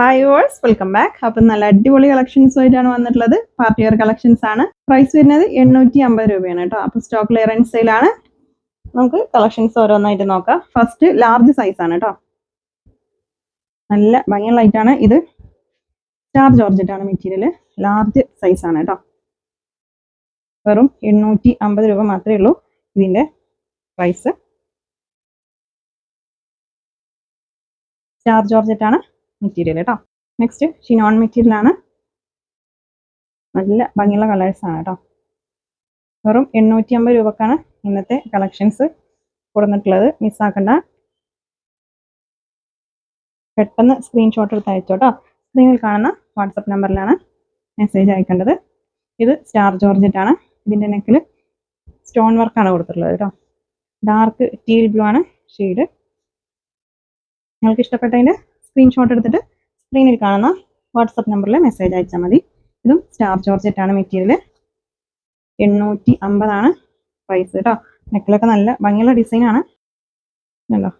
Hi verse welcome back അപ്പം നല്ല അടിപൊളി കളക്ഷൻസ് ആയിട്ടാണ് വന്നിട്ടുള്ളത്. പാർട്ടി വെയർ കളക്ഷൻസ് ആണ്. പ്രൈസ് വരുന്നത് എണ്ണൂറ്റി അമ്പത് രൂപയാണ് കേട്ടോ. അപ്പോൾ സ്റ്റോക്ക് ക്ലിയറൻസ് സെയിലാണ് നമുക്ക് കളക്ഷൻസ് ഓരോന്നായിട്ട് നോക്കാം. ഫസ്റ്റ് ലാർജ് സൈസ് ആണ് കേട്ടോ. നല്ല ഭംഗിയുള്ള ആണ് ഇത്. സ്റ്റാർ ജോർജറ്റ് ആണ് മെറ്റീരിയൽ ലാർജ് സൈസ് ആണ് കേട്ടോ. വെറും എണ്ണൂറ്റി അമ്പത് രൂപ മാത്രമേ ഉള്ളൂ ഇതിന്റെ പ്രൈസ് സ്റ്റാർ ജോർജറ്റ് ആണ്. മെറ്റീരിയൽ കേട്ടോ നെക്സ്റ്റ് ഷിനോൺ മെറ്റീരിയൽ ആണ്. നല്ല ഭംഗിയുള്ള കളേഴ്സ് ആണ് കേട്ടോ വെറും എണ്ണൂറ്റി അമ്പത് രൂപക്കാണ് ഇന്നത്തെ കളക്ഷൻസ് കൊടുത്തിട്ടുള്ളത്. മിസ്സാക്കണ്ട പെട്ടെന്ന് സ്ക്രീൻഷോട്ട് എടുത്ത് അയച്ചോട്ടോ സ്ക്രീനിൽ കാണുന്ന വാട്സപ്പ് നമ്പറിലാണ് മെസ്സേജ് അയക്കേണ്ടത്. ഇത് സ്റ്റാർ ജോർജറ്റ് ആണ്. ഇതിന്റെ നെക്കിൽ സ്റ്റോൺ വർക്കാണ് കൊടുത്തിട്ടുള്ളത് കേട്ടോ ഡാർക്ക് ടീൽ ബ്ലൂ ആണ് ഷെയ്ഡ് നിങ്ങൾക്ക് ഇഷ്ടപ്പെട്ടതിന്റെ സ്ക്രീൻഷോട്ട് എടുത്തിട്ട് സ്ക്രീനിൽ കാണുന്ന വാട്സപ്പ് നമ്പറിൽ മെസ്സേജ് അയച്ചാൽ മതി. ഇതും സ്റ്റാർ ജോർജറ്റ് ആണ് മെറ്റീരിയൽ എണ്ണൂറ്റി അമ്പതാണ് പ്രൈസ് കേട്ടോ നെക്കിലൊക്കെ നല്ല ഭംഗിയുള്ള ഡിസൈനാണ് അല്ലോ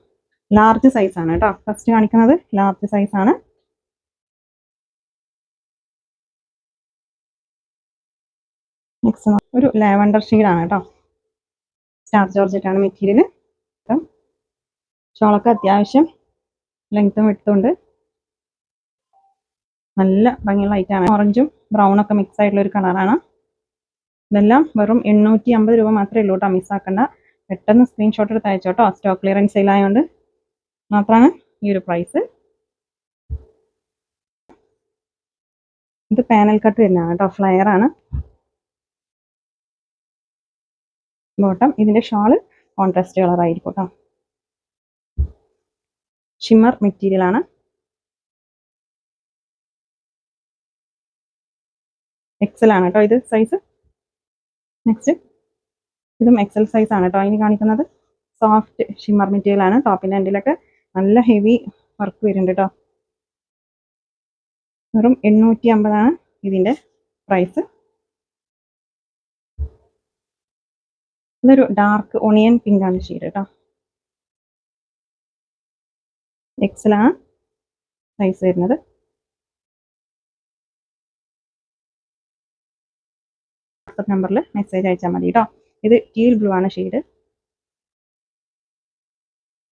ലാർജ് സൈസ് ആണ് കേട്ടോ ഫസ്റ്റ് കാണിക്കുന്നത് ലാർജ് സൈസ് ആണ്. നെക്സ്റ്റ് ഒരു ലാവണ്ടർ ആണ് കേട്ടോ സ്റ്റാർ ജോർജറ്റ് ആണ് മെറ്റീരിയൽ ഷോളൊക്കെ അത്യാവശ്യം ലെങ്ത്തും എടുത്തുകൊണ്ട് നല്ല ഭംഗിയുള്ള ഐറ്റാണ് ഓറഞ്ചും ബ്രൗണും ഒക്കെ മിക്സ് ആയിട്ടുള്ള ഒരു കളറാണ് ഇതെല്ലാം വെറും എണ്ണൂറ്റി അമ്പത് രൂപ മാത്രമേ ഉള്ളൂ കേട്ടോ മിസ്സാക്കണ്ട പെട്ടെന്ന് സ്ക്രീൻഷോട്ട് എടുത്ത് അയച്ചോട്ടോ സ്റ്റോക്ക് ക്ലിയറൻസ് സെയിൽ ആയതുകൊണ്ട് മാത്രമാണ് ഈ ഒരു പ്രൈസ് ഇത് പാനൽ കട്ട് വരുന്നതാണ് കേട്ടോ ഫ്ലയർ ആണ്. ബോട്ടം ഇതിന്റെ ഷാൾ കോൺട്രാസ്റ്റ് കളർ ആയിരിക്കും കേട്ടോ. ഷിമ്മർ മെറ്റീരിയൽ ആണ് എക്സൽ ആണ് കേട്ടോ ഇത് സൈസ് നെക്സ്റ്റ് ഇതും എക്സൽ സൈസ് ആണ് കേട്ടോ ഇനി കാണിക്കുന്നത്. സോഫ്റ്റ് ഷിമ്മർ മെറ്റീരിയൽ ആണ്. ടോപ്പിന്റെ എൻഡിലൊക്കെ നല്ല ഹെവി വർക്ക് വരുന്നുണ്ട് കേട്ടോ. വെറും എണ്ണൂറ്റി അമ്പതാണ് ഇതിന്റെ പ്രൈസ് ഇതൊരു ഡാർക്ക് ഒണിയൻ പിങ്ക് ആണ് ഷീഡ് കേട്ടോ. എക്സലാണ് സൈസ് വരുന്നത്. വാട്സപ്പ് നമ്പറിൽ മെസ്സേജ് അയച്ചാൽ മതി കേട്ടോ ഇത് ടീൽ ബ്ലൂ ആണ് ഷെയ്ഡ്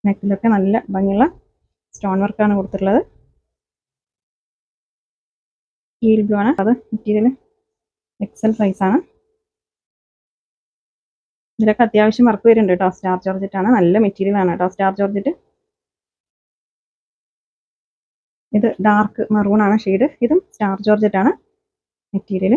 നെക്കിലൊക്കെ നല്ല ഭംഗിയുള്ള സ്റ്റോൺ വർക്കാണ് കൊടുത്തിട്ടുള്ളത്. ടീൽ ബ്ലൂ ആണ്. അത് മെറ്റീരിയൽ എക്സൽ സൈസ് ആണ്. ഇതിലൊക്കെ അത്യാവശ്യം വർക്ക് വരുന്നുണ്ട് കേട്ടോ സ്റ്റാർ ജോർജറ്റ് ആണ്. നല്ല മെറ്റീരിയൽ ആണ് കേട്ടോ സ്റ്റാർ ജോർജറ്റ് ഇത് ഡാർക്ക് മെറൂൺ ആണ് ഷെയ്ഡ് ഇതും സ്റ്റാർ ജോർജറ്റ് ആണ് മെറ്റീരിയൽ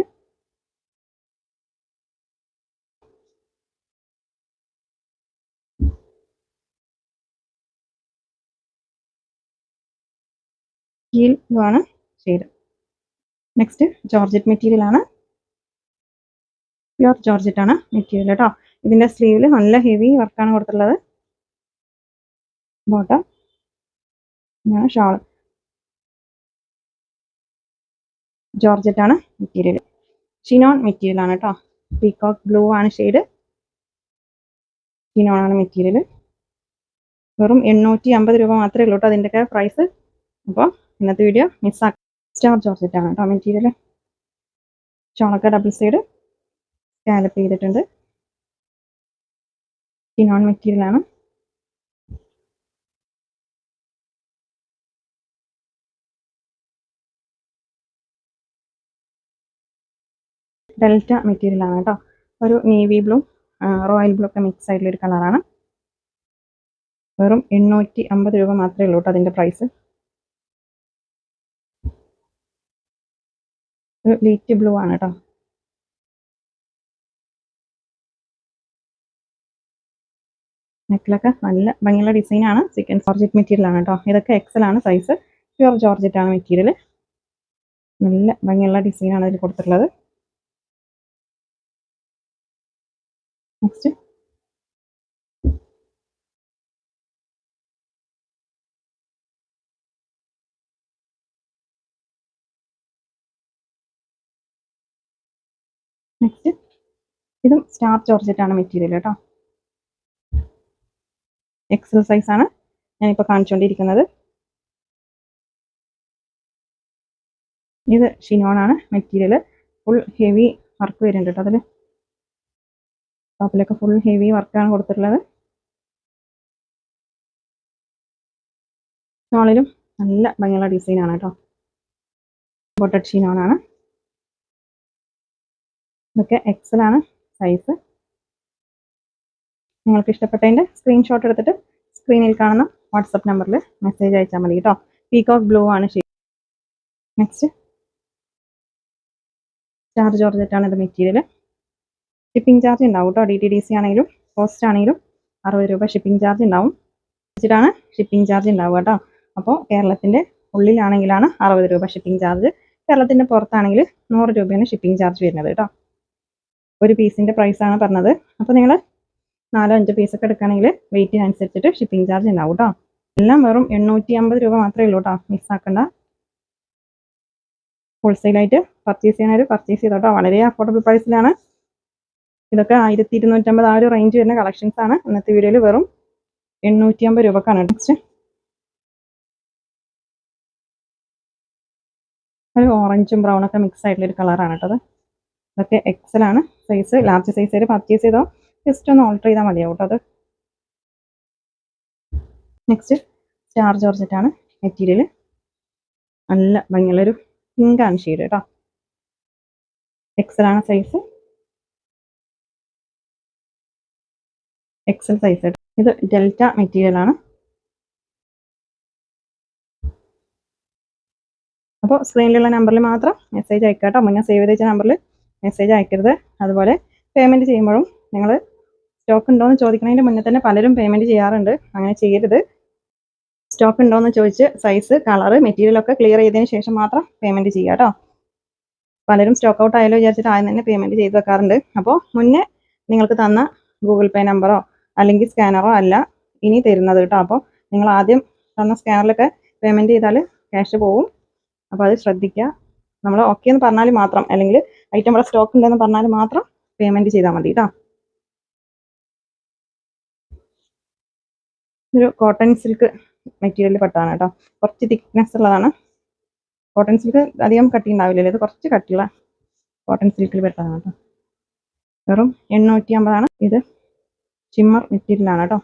ഹീൽ ആണ് ഷെയ്ഡ് നെക്സ്റ്റ് ജോർജറ്റ് മെറ്റീരിയൽ ആണ്. പ്യുർ ജോർജറ്റ് ആണ് മെറ്റീരിയൽ കേട്ടോ ഇതിന്റെ സ്ലീവിൽ നല്ല ഹെവി വർക്കാണ് കൊടുത്തിട്ടുള്ളത്. ബോട്ടം ഷാൾ ജോർജറ്റ് ആണ് മെറ്റീരിയൽ ഷിനോൺ മെറ്റീരിയൽ ആണ് കേട്ടോ പീകോക്ക് ബ്ലൂ ആണ് ഷെയ്ഡ് ഷിനോൺ ആണ് മെറ്റീരിയൽ വെറും എണ്ണൂറ്റി അമ്പത് രൂപ മാത്രമേ ഉള്ളൂ കേട്ടോ അതിന്റെയൊക്കെ പ്രൈസ് അപ്പോൾ ഇന്നത്തെ വീഡിയോ മിസ്സാക്കി സ്റ്റാർ ജോർജറ്റ് ആണ് കേട്ടോ മെറ്റീരിയൽ ചോളക്ക ഡബിൾ സൈഡ് സ്കാലപ്പ് ചെയ്തിട്ടുണ്ട്. ഷിനോൺ മെറ്റീരിയൽ ആണ്. ഡെൽറ്റ മെറ്റീരിയലാണ് കേട്ടോ. ഒരു നേവി ബ്ലൂ റോയൽ ബ്ലൂ ഒക്കെ മിക്സ് ആയിട്ടുള്ള ഒരു കളറാണ് വെറും എണ്ണൂറ്റി അമ്പത് രൂപ മാത്രമേ ഉള്ളൂ കേട്ടോ അതിന്റെ പ്രൈസ് ഒരു ലൈറ്റ് ബ്ലൂ ആണ് കേട്ടോ. നെക്കിലൊക്കെ നല്ല ഭംഗിയുള്ള ഡിസൈനാണ് ആണ്. ചിക്കൻ ജോർജറ്റ് മെറ്റീരിയൽ ആണ് കേട്ടോ. ഇതൊക്കെ എക്സൽ ആണ് സൈസ് പ്യുവർ ജോർജറ്റ് ആണ് മെറ്റീരിയൽ നല്ല ഭംഗിയുള്ള ഡിസൈനാണ് ഇതിൽ കൊടുത്തിട്ടുള്ളത്. നെക്സ്റ്റ് നെക്സ്റ്റ് ഇതും സ്റ്റാർ ജോർജറ്റ് ആണ് മെറ്റീരിയൽ കേട്ടോ എക്സൽ സൈസ് ആണ്. ഞാനിപ്പോൾ കാണിച്ചുകൊണ്ടിരിക്കുന്നത് ഇത് ഷിനോണാണ് മെറ്റീരിയൽ ഫുൾ ഹെവി വർക്ക് വരുന്നുണ്ട് കേട്ടോ അതിൽ ടോപ്പിലൊക്കെ ഫുൾ ഹെവി വർക്കാണ് കൊടുത്തിട്ടുള്ളത്. ഷോളിലും നല്ല ഭംഗിയുള്ള ഡിസൈനാണ് കേട്ടോ ബോട്ടഡ് ഷീനോണാണ് ഇതൊക്കെ എക്സലാണ് സൈസ് നിങ്ങൾക്ക് ഇഷ്ടപ്പെട്ടതിന്റെ സ്ക്രീൻഷോട്ട് എടുത്തിട്ട് സ്ക്രീനിൽ കാണുന്ന വാട്സപ്പ് നമ്പറിൽ മെസ്സേജ് അയച്ചാൽ മതി കേട്ടോ പീകോക്ക് ബ്ലൂ ആണ് ഷീ നെക്സ്റ്റ് ചാർജ് ജോർജറ്റാണ് ഇത് മെറ്റീരിയൽ ഷിപ്പിംഗ് ചാർജ് ഉണ്ടാവും കേട്ടോ ഡി ടി ഡി സി ആണെങ്കിലും പോസ്റ്റ് ആണെങ്കിലും അറുപത് രൂപ ഷിപ്പിംഗ് ചാർജ് ഉണ്ടാവും. വെച്ചിട്ടാണ് ഷിപ്പിംഗ് ചാർജ് ഉണ്ടാവുക കേട്ടോ അപ്പോൾ കേരളത്തിന്റെ ഉള്ളിലാണെങ്കിലാണ് അറുപത് രൂപ ഷിപ്പിംഗ് ചാർജ് കേരളത്തിന്റെ പുറത്താണെങ്കിൽ നൂറ് രൂപയാണ് ഷിപ്പിംഗ് ചാർജ് വരുന്നത് കേട്ടോ ഒരു പീസിന്റെ പ്രൈസാണ് പറഞ്ഞത്. അപ്പോൾ നിങ്ങൾ നാലോ അഞ്ചോ പീസൊക്കെ എടുക്കുകയാണെങ്കിൽ വെയിറ്റിനനുസരിച്ചിട്ട് ഷിപ്പിംഗ് ചാർജ് ഉണ്ടാവും കേട്ടോ എല്ലാം വെറും എണ്ണൂറ്റി അമ്പത് രൂപ മാത്രമേ ഉള്ളൂ കേട്ടോ മിസ്സാക്കണ്ട ഹോൾസെയിലായിട്ട് പർച്ചേസ് ചെയ്യണവർ പർച്ചേസ് ചെയ്തോട്ടോ വളരെ അഫോർഡബിൾ പ്രൈസിലാണ് ഇതൊക്കെ ആയിരത്തി ഇരുന്നൂറ്റമ്പത് ആ ഒരു റേഞ്ച് വരുന്ന കളക്ഷൻസ് ആണ്. ഇന്നത്തെ വീഡിയോയിൽ വെറും എണ്ണൂറ്റി അമ്പത് രൂപക്കാണ്. നെക്സ്റ്റ് ഒരു ഓറഞ്ചും ബ്രൗൺ ഒക്കെ മിക്സ് ആയിട്ടുള്ള ഒരു കളറാണ് കേട്ടോ അതൊക്കെ ഇതൊക്കെ എക്സൽ ആണ്. സൈസ് ലാർജ് സൈസ് വരെ പർച്ചേസ് ചെയ്തോ? ജസ്റ്റ് ഒന്ന് ഓൾട്ടർ ചെയ്താൽ മതിയാവും കേട്ടോ അത്. നെക്സ്റ്റ് സ്റ്റാർ ജോർജറ്റാണ് മെറ്റീരിയൽ നല്ല ഭംഗിയുള്ളൊരു പിങ്ക് ആണ് ഷെയ്ഡ് കേട്ടോ. എക്സൽ ആണ് സൈസ് എക്സൽ സൈസ് ഇത് ഡെൽറ്റ മെറ്റീരിയൽ ആണ്. അപ്പോൾ സ്ക്രീനിലുള്ള നമ്പറിൽ മാത്രം മെസ്സേജ് അയക്കാട്ടോ. കേട്ടോ മുന്നേ സേവ് ചെയ്ത നമ്പറിൽ മെസ്സേജ് അയക്കരുത്. അതുപോലെ പേയ്മെന്റ് ചെയ്യുമ്പോഴും നിങ്ങൾ സ്റ്റോക്ക് ഉണ്ടോ എന്ന് ചോദിക്കുന്നതിന്റെ മുന്നേ തന്നെ പലരും പേയ്മെന്റ് ചെയ്യാറുണ്ട്. അങ്ങനെ ചെയ്യരുത്. സ്റ്റോക്ക് ഉണ്ടോ എന്ന് ചോദിച്ച് സൈസ് കളറ് മെറ്റീരിയലൊക്കെ ക്ലിയർ ചെയ്തതിന് ശേഷം മാത്രം പേയ്മെന്റ് ചെയ്യുക കേട്ടോ പലരും സ്റ്റോക്ക് ഔട്ട് ആയാലോ വിചാരിച്ചിട്ട് ആദ്യം തന്നെ പേയ്മെന്റ് ചെയ്ത് വെക്കാറുണ്ട്. അപ്പോൾ മുന്നേ നിങ്ങൾക്ക് തന്ന ഗൂഗിൾ പേ നമ്പറോ അല്ലെങ്കിൽ സ്കാനറോ അല്ല ഇനി തരുന്നത് കേട്ടോ. അപ്പോൾ നിങ്ങൾ ആദ്യം തന്ന സ്കാനറിലൊക്കെ പേയ്മെന്റ് ചെയ്താൽ ക്യാഷ് പോവും. അപ്പോൾ അത് ശ്രദ്ധിക്കുക. നമ്മൾ ഓക്കെ എന്ന് പറഞ്ഞാൽ മാത്രം അല്ലെങ്കിൽ ഐറ്റം ഇവിടെ സ്റ്റോക്ക് ഉണ്ടെന്ന് പറഞ്ഞാൽ മാത്രം പേയ്മെന്റ് ചെയ്താൽ മതി കേട്ടോ. ഇതൊരു കോട്ടൺ സിൽക്ക് മെറ്റീരിയൽ പെട്ടതാണ് കേട്ടോ. കുറച്ച് തിക്നെസ് ഉള്ളതാണ്. കോട്ടൺ സിൽക്ക് അധികം കട്ടി ഉണ്ടാവില്ലല്ലോ ഇത് കുറച്ച് കട്ടിയുള്ള കോട്ടൺ സിൽക്കിൽ പെട്ടതാണ് കേട്ടോ. വെറും എണ്ണൂറ്റി അമ്പതാണ് ഇത്. ഷിമ്മർ മെറ്റീരിയലാണ് കേട്ടോ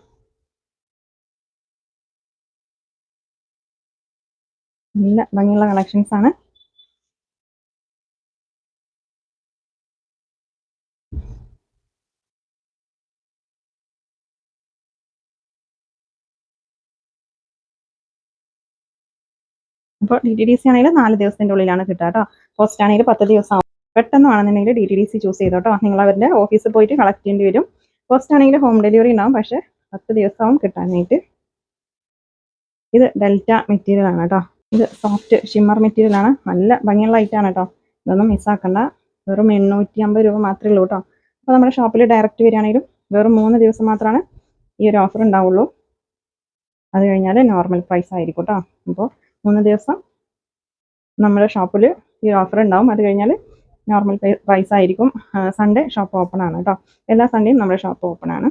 നല്ല ഭംഗിയുള്ള കളക്ഷൻസ് ആണ്. അപ്പോൾ ഡി ടി ഡി സി ആണെങ്കിൽ നാല് ദിവസത്തിന്റെ ഉള്ളിലാണ് കിട്ടുക കേട്ടോ. പോസ്റ്റ് ആണെങ്കിൽ പത്ത് ദിവസം പെട്ടെന്ന് വേണമെന്നുണ്ടെങ്കിൽ D T D C choose ചെയ്തോട്ടോ നിങ്ങൾ അവരുടെ ഓഫീസിൽ പോയിട്ട് കളക്ട് ചെയ്യേണ്ടി വരും. പോസ്റ്റ് ആണെങ്കിൽ ഹോം ഡെലിവറി ഉണ്ടാവും. പക്ഷേ പത്ത് ദിവസമാവും കിട്ടാനായിട്ട് ഇത് ഡെൽറ്റ മെറ്റീരിയൽ ആണ് കേട്ടോ. ഇത് സോഫ്റ്റ് ഷിമ്മർ മെറ്റീരിയൽ ആണ്. നല്ല ഭംഗിയുള്ള ഐറ്റാണ് കേട്ടോ. ഇതൊന്നും മിസ്സാക്കണ്ട വെറും എണ്ണൂറ്റി അമ്പത് രൂപ മാത്രമേ ഉള്ളൂ കേട്ടോ. അപ്പോൾ നമ്മുടെ ഷോപ്പിൽ ഡയറക്റ്റ് വരികയാണെങ്കിലും വെറും മൂന്ന് ദിവസം മാത്രമാണ് ഈ ഒരു ഓഫർ ഉണ്ടാവുള്ളൂ. അത് കഴിഞ്ഞാൽ നോർമൽ പ്രൈസ് ആയിരിക്കും കേട്ടോ. അപ്പോൾ മൂന്ന് ദിവസം നമ്മുടെ ഷോപ്പിൽ ഈ ഓഫർ ഉണ്ടാവും. അത് കഴിഞ്ഞാൽ നോർമൽ പ്രൈസ് ആയിരിക്കും. സൺഡേ ഷോപ്പ് ഓപ്പൺ ആണ് കേട്ടോ എല്ലാ സൺഡേയും നമ്മുടെ ഷോപ്പ് ഓപ്പൺ ആണ്.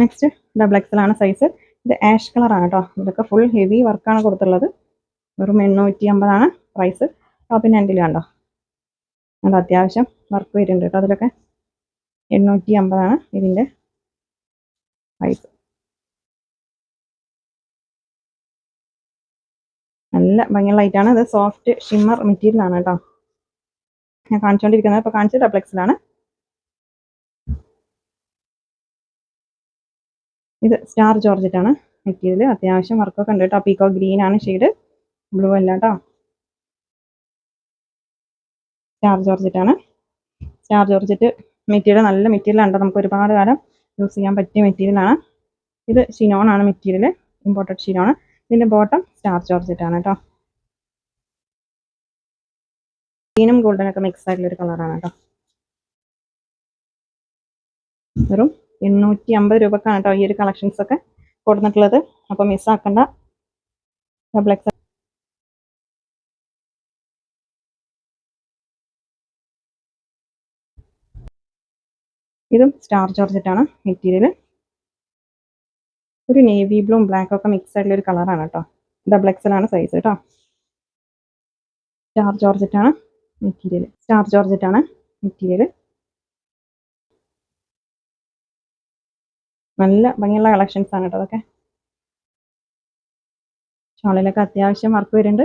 നെക്സ്റ്റ് ഡബിൾ എക്സൽ ആണ് സൈസ് ഇത് ആഷ് കളറാണ് കേട്ടോ ഇതൊക്കെ ഫുൾ ഹെവി വർക്കാണ് കൊടുത്തുള്ളത് വെറും എണ്ണൂറ്റി അമ്പതാണ് പ്രൈസ് ടോപ്പിന്റെ എൻഡിൽ കണ്ടോ? അത് അത്യാവശ്യം വർക്ക് വരുന്നുണ്ട് കേട്ടോ അതിലൊക്കെ എണ്ണൂറ്റി അമ്പതാണ് ഇതിന്റെ പ്രൈസ് നല്ല ഭംഗിയുള്ള ലൈറ്റാണ് ഇത് സോഫ്റ്റ് ഷിമ്മർ മെറ്റീരിയലാണ് കേട്ടോ ഞാൻ കാണിച്ചുകൊണ്ടിരിക്കുന്നത് ഇപ്പോൾ കാണിച്ചത് ഡബ്ലക്സിലാണ്. ഇത് സ്റ്റാർ ജോർജറ്റ് ആണ് മെറ്റീരിയൽ അത്യാവശ്യം വർക്കൊക്കെ ഉണ്ട് കേട്ടോ. പീക്കോ ഗ്രീൻ ആണ് ഷെയ്ഡ്. ബ്ലൂ അല്ല കേട്ടോ. സ്റ്റാർ ജോർജറ്റ് ആണ് സ്റ്റാർ ജോർജറ്റ് മെറ്റീരിയൽ നല്ല മെറ്റീരിയൽ ആണ് നമുക്ക് ഒരുപാട് കാലം യൂസ് ചെയ്യാൻ പറ്റിയ മെറ്റീരിയലാണ് ഇത് ഷിനോൺ ആണ് മെറ്റീരിയൽ ഇമ്പോർട്ടഡ് ഷിനോൺ. ഇതിന്റെ ബോട്ടം സ്റ്റാർ ജോർജറ്റ് ആണ് കേട്ടോ. ഗ്രീനും ഗോൾഡനും ഒക്കെ മിക്സ് ആയിട്ടുള്ള ഒരു കളറാണ് കേട്ടോ. വെറും എണ്ണൂറ്റി അമ്പത് രൂപക്കാണ് കേട്ടോ ഈ ഒരു കളക്ഷൻസ് ഒക്കെ കൊടുത്തിട്ടുള്ളത്. അപ്പോൾ മിസ്സാക്കണ്ട ഡബിൾ എക്സ് ഇതും സ്റ്റാർ ജോർജറ്റാണ് മെറ്റീരിയൽ ഒരു നേവി ബ്ലൂം ബ്ലാക്ക് ഒക്കെ മിക്സ് ആയിട്ടുള്ള ഒരു കളറാണ് കേട്ടോ. ഡബിൾ എക്സൽ ആണ് സൈസ് കേട്ടോ. സ്റ്റാർ ജോർജറ്റ് ആണ്. മെറ്റീരിയൽ സ്റ്റാർ ജോർജറ്റ് ആണ് മെറ്റീരിയൽ നല്ല ഭംഗിയുള്ള കളക്ഷൻസ് ആണ് കേട്ടോ അതൊക്കെ. ഷോളിലൊക്കെ അത്യാവശ്യം വർക്ക് വരുന്നുണ്ട്.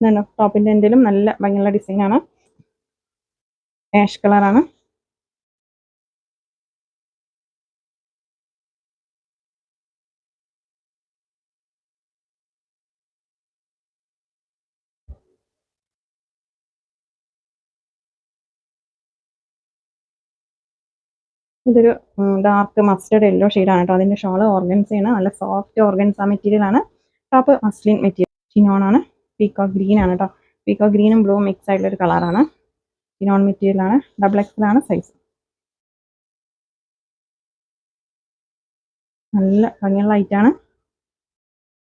ഇതുണ്ടോ ടോപ്പിന്റെ എന്തെങ്കിലും നല്ല ഭംഗിയുള്ള ഡിസൈൻ ആണ്. ആഷ് കളറാണ് ഇതൊരു ഡാർക്ക് മസ്റ്റേഡ് യെല്ലോ ആണ് കേട്ടോ. അതിന്റെ ഷോൾ ഓർഗൻസ് ആണ്. നല്ല സോഫ്റ്റ് ഓർഗൻസ മെറ്റീരിയലാണ് ടോപ്പ് മസ്ലിൻ മെറ്റീരിയൽ ചിനോൺ ആണ്. പീക്കോ ഗ്രീൻ ആണ് കേട്ടോ. പീക്കോ ഗ്രീനും ബ്ലൂ മിക്സ് ആയിട്ടുള്ള ഒരു കളറാണ് ചിനോൺ മെറ്റീരിയലാണ് ഡബിൾ എക്സൽ സൈസ് നല്ല ഭംഗിയുള്ള ആണ്.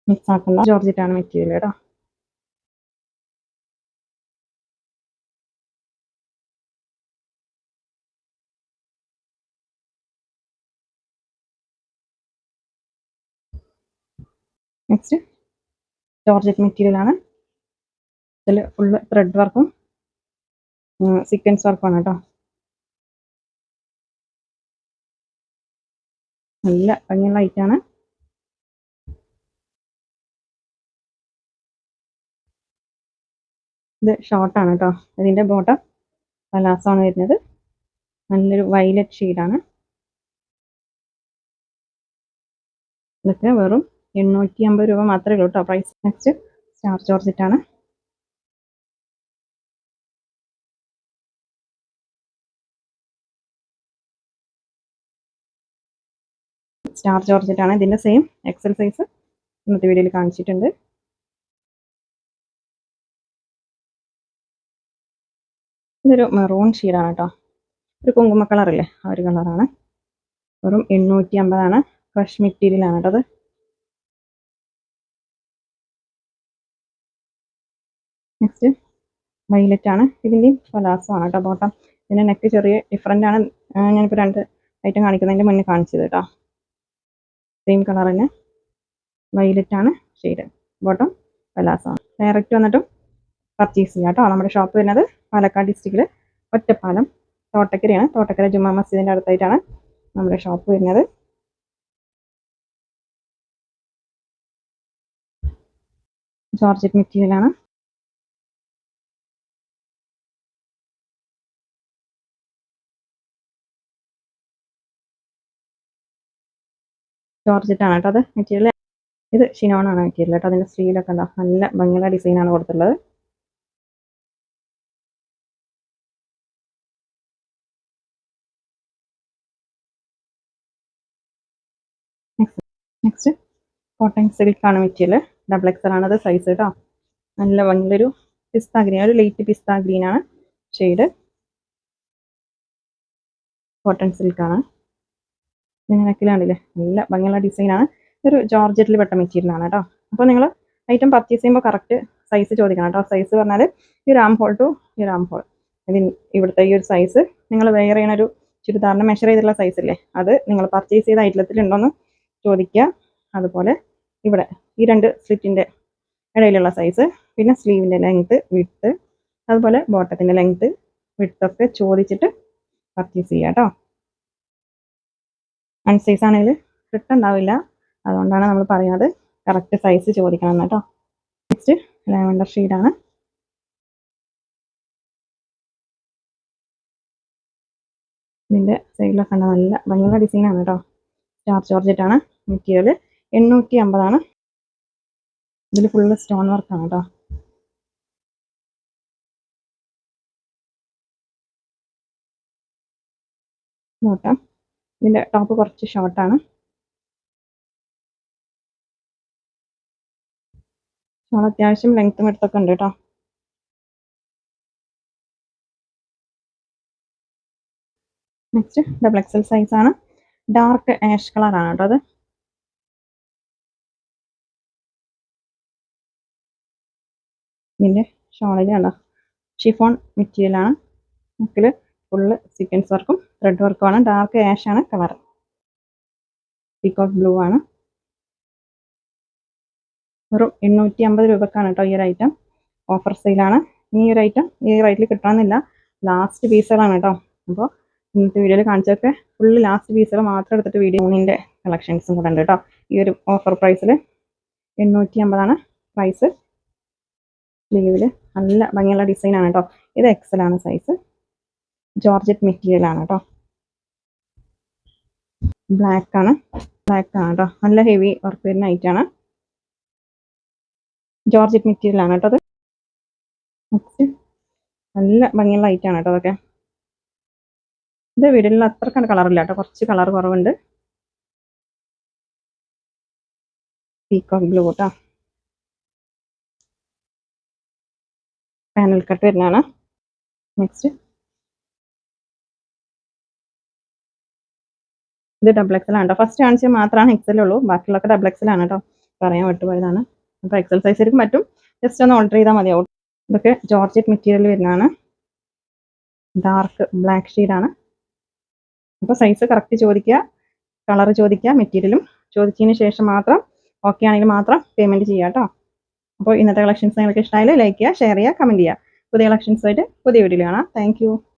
മിക്സ് ആക്കുന്ന ജോർജറ്റ് ആണ് മെറ്റീരിയൽ കേട്ടോ. നെക്സ്റ്റ് ജോർജറ്റ് മെറ്റീരിയൽ ആണ്. ഇതിൽ ഫുള്ള് ത്രെഡ് വർക്കും സീക്വൻസ് വർക്കുമാണ് കേട്ടോ നല്ല ഭംഗിയുള്ള ഐറ്റാണ് ഇത് ഷോർട്ടാണ് കേട്ടോ ഇതിന്റെ ബോട്ടം പലാസമാണ് വരുന്നത്. നല്ലൊരു വൈലറ്റ് ഷെയ്ഡാണ് ഇതൊക്കെ വെറും എണ്ണൂറ്റി അമ്പത് രൂപ മാത്രമേ ഉള്ളൂ കേട്ടോ. പ്രൈസ് നെക്സ്റ്റ് സ്റ്റാർ ജോർജറ്റ് ആണ് സ്റ്റാർ ജോർജറ്റ് ആണ് ഇതിന്റെ സെയിം എക്സൽ സൈസ് ഇന്നത്തെ വീഡിയോയിൽ കാണിച്ചിട്ടുണ്ട്. ഇതൊരു മെറൂൺ ഷീഡാണ് കേട്ടോ. ഒരു കുങ്കുമ കളറില്ലേ ആ ഒരു കളറാണ് വെറും എണ്ണൂറ്റി അമ്പതാണ് ഫ്രഷ് മെറ്റീരിയലാണ് കേട്ടോ അത്. നെക്സ്റ്റ് വൈലറ്റ് ആണ്. ഇതിന്റെയും ആണ് കേട്ടോ ബോട്ടം ഇതിന്റെ നെക്ക് ചെറിയ ഡിഫറെന്റ് ആണ്. ഞാനിപ്പോൾ രണ്ട് ഐറ്റം കാണിക്കുന്നതിന്റെ മുന്നേ കാണിച്ചത് കേട്ടോ. സെയിം കളർ തന്നെ. വൈലറ്റ് ആണ്. ഷെയ്ഡ് ബോട്ടം പലാസമാണ് ഡയറക്റ്റ് വന്നിട്ടും പർച്ചേസ് ചെയ്യാം കേട്ടോ. നമ്മുടെ ഷോപ്പ് വരുന്നത് പാലക്കാട് ഡിസ്ട്രിക്റ്റിൽ ഒറ്റപ്പാലം തോട്ടക്കരയാണ്. തോട്ടക്കര ജുമാ മസ്ജിദിന്റെ അടുത്തായിട്ടാണ് നമ്മുടെ ഷോപ്പ് വരുന്നത്. ജോർജറ്റ് മെറ്റീരിയലാണ് ജോർജറ്റ് ആണ് കേട്ടോ അത് മെറ്റീരിയൽ ഇത് ഷിനോൺ ആണ് മെറ്റീരിയൽ കേട്ടോ. അതിന്റെ സ്ലീലൊക്കെ എന്താ നല്ല ഭംഗിയുള്ള ഡിസൈനാണ് കൊടുത്തിട്ടുള്ളത്. നെക്സ്റ്റ് കോട്ടൺ സിൽക്ക് ആണ് മെറ്റീരിയൽ ഡബിൾ എക്സൽ ആണ് അത് സൈസ് കേട്ടോ. നല്ല ഭംഗിയൊരു പിസ്ത ഗ്രീൻ ഒരു ലൈറ്റ് പിസ്ത ഗ്രീൻ ആണ് ഷെയ്ഡ് കോട്ടൺ സിൽക്ക് ആണ് നെക്കിലാണില്ലേ നല്ല ഭംഗിയുള്ള ഡിസൈനാണ്. ഒരു ജോർജറ്റിൽ പെട്ട മെറ്റീരിയൽ ആണ് കേട്ടോ. അപ്പോൾ നിങ്ങൾ ഐറ്റം പർച്ചേസ് ചെയ്യുമ്പോൾ കറക്റ്റ് സൈസ് ചോദിക്കണം കേട്ടോ. സൈസ് പറഞ്ഞാൽ ഈ റാം ഹോൾ ടു ഈ റാം ഹോൾ ഇതിൻ ഇവിടുത്തെ ഈ ഒരു സൈസ് നിങ്ങൾ വെയർ ചെയ്യുന്ന ഒരു ചുരിദാറിന് മെഷർ ചെയ്തിട്ടുള്ള സൈസ് ഇല്ലേ? അത് നിങ്ങൾ പർച്ചേസ് ചെയ്ത ഐറ്റത്തിൽ ഉണ്ടോയെന്ന് ചോദിക്കുക. അതുപോലെ ഇവിടെ ഈ രണ്ട് സ്ലിറ്റിന്റെ ഇടയിലുള്ള സൈസ് പിന്നെ സ്ലീവിന്റെ ലെങ്ത്ത് വിട്ത്ത് അതുപോലെ ബോട്ടത്തിന്റെ ലെങ്ത്ത് വിട്ത്തൊക്കെ ചോദിച്ചിട്ട് പർച്ചേസ് ചെയ്യുക കേട്ടോ. അൺസൈസ് ആണെങ്കിൽ കിട്ടുണ്ടാവില്ല. അതുകൊണ്ടാണ് നമ്മൾ പറയുന്നത്. കറക്റ്റ് സൈസ് ചോദിക്കണം എന്ന് കേട്ടോ നെക്സ്റ്റ് ലാവൻഡർ ഷെയ്ഡാണ് ഇതിന്റെ സൈഡിലൊക്കെ കണ്ട നല്ല ഭയങ്കര ഡിസൈനാണ് കേട്ടോ സ്റ്റാർ ചോർജറ്റാണ് മെറ്റീരിയൽ എണ്ണൂറ്റി അമ്പതാണ് ഇതിൽ ഫുള്ള് സ്റ്റോൺ വർക്കാണ് കേട്ടോ നോട്ടാം ഇതിന്റെ ടോപ്പ് കുറച്ച് ഷോർട്ടാണ് ഷോൾ അത്യാവശ്യം ലെങ്ത്തും എടുത്തൊക്കെ ഉണ്ട് കേട്ടോ നെക്സ്റ്റ് ഡബിൾ എക്സൽ സൈസ് ആണ്. ഡാർക്ക് ആഷ് കളറാണ് കേട്ടോ അത്. ഇതിന്റെ ഷോളിൽ കണ്ടോ? ഷിഫോൺ മെറ്റീരിയലാണ് നെക്കിൽ ഫുള്ള് സീക്വൻസ് വർക്കും ത്രെഡ് വർക്കുമാണ് ഡാർക്ക് ആഷ് ആണ് കളർ പീക്കോക്ക് ബ്ലൂ ആണ്. വെറും എണ്ണൂറ്റി അമ്പത് രൂപക്കാണ് കേട്ടോ ഈ ഒരു ഐറ്റം ഓഫർ സെയിലാണ് ഈ ഒരു ഐറ്റം ഈ റേറ്റിൽ കിട്ടണമെന്നില്ല. ലാസ്റ്റ് പീസുകളാണ് കേട്ടോ. അപ്പോൾ ഇന്നത്തെ വീഡിയോയിൽ കാണിച്ചതൊക്കെ ഫുള്ള് ലാസ്റ്റ് പീസുകൾ മാത്രം എടുത്തിട്ട് വീഡിയോ മൂന്നിന്റെ കളക്ഷൻസും കൂടെ ഉണ്ട് കേട്ടോ. ഈ ഒരു ഓഫർ പ്രൈസിൽ എണ്ണൂറ്റി അമ്പതാണ് പ്രൈസ് സ്ലീവിൽ നല്ല ഭംഗിയുള്ള ഡിസൈനാണ് കേട്ടോ. ഇത് എക്സലാണ് സൈസ് ജോർജറ്റ് മെറ്റീരിയൽ ആണ് കേട്ടോ ബ്ലാക്ക് ആണ്. ബ്ലാക്ക് ആണ് കേട്ടോ നല്ല ഹെവി വർക്ക് വരുന്ന ആണ്. ജോർജറ്റ് മെറ്റീരിയൽ ആണ് കേട്ടോ അത്. നല്ല ഭംഗിയുള്ള ഐറ്റാണ് കേട്ടോ അതൊക്കെ. ഇത് വീടിൽ അത്ര കണ്ട് ഇല്ല കേട്ടോ കുറച്ച് കളർ കുറവുണ്ട്. പീക്കോക്ക് ബ്ലൂ കേട്ടോ പാനൽ കട്ട് വരുന്നതാണ്. നെക്സ്റ്റ് ഇത് ഡബിൾ എക്സൽ ആണ് കേട്ടോ ഫസ്റ്റ് കാണിച്ച മാത്രമാണ് എക്സൽ ഉള്ളൂ. ബാക്കിയുള്ളൊക്കെ ഡബിൾ എക്സൽ ആണ് കേട്ടോ പറയാൻ വിട്ടുപോയതാണ്. അപ്പോൾ എക്സൽ സൈസ് ആയിരിക്കും പറ്റും. ജസ്റ്റ് ഒന്ന് ഓർഡർ ചെയ്താൽ മതിയാവും ഇതൊക്കെ ജോർജറ്റ് മെറ്റീരിയൽ വരുന്നതാണ്. ഡാർക്ക് ബ്ലാക്ക് ആണ്. അപ്പോൾ സൈസ് കറക്റ്റ് ചോദിക്കുക. കളർ ചോദിക്കുക. മെറ്റീരിയലും ചോദിച്ചതിന് ശേഷം മാത്രം ഓക്കെ ആണെങ്കിൽ മാത്രം പേയ്മെന്റ് ചെയ്യുക കേട്ടോ അപ്പോൾ ഇന്നത്തെ കളക്ഷൻസ് നിങ്ങൾക്ക് ഇഷ്ടമായാലും ലൈക്ക് ചെയ്യുക ഷെയർ ചെയ്യുക കമന്റ് ചെയ്യുക. പുതിയ കളക്ഷൻസുമായിട്ട് പുതിയ വീഡിയോയിൽ കാണാം. താങ്ക്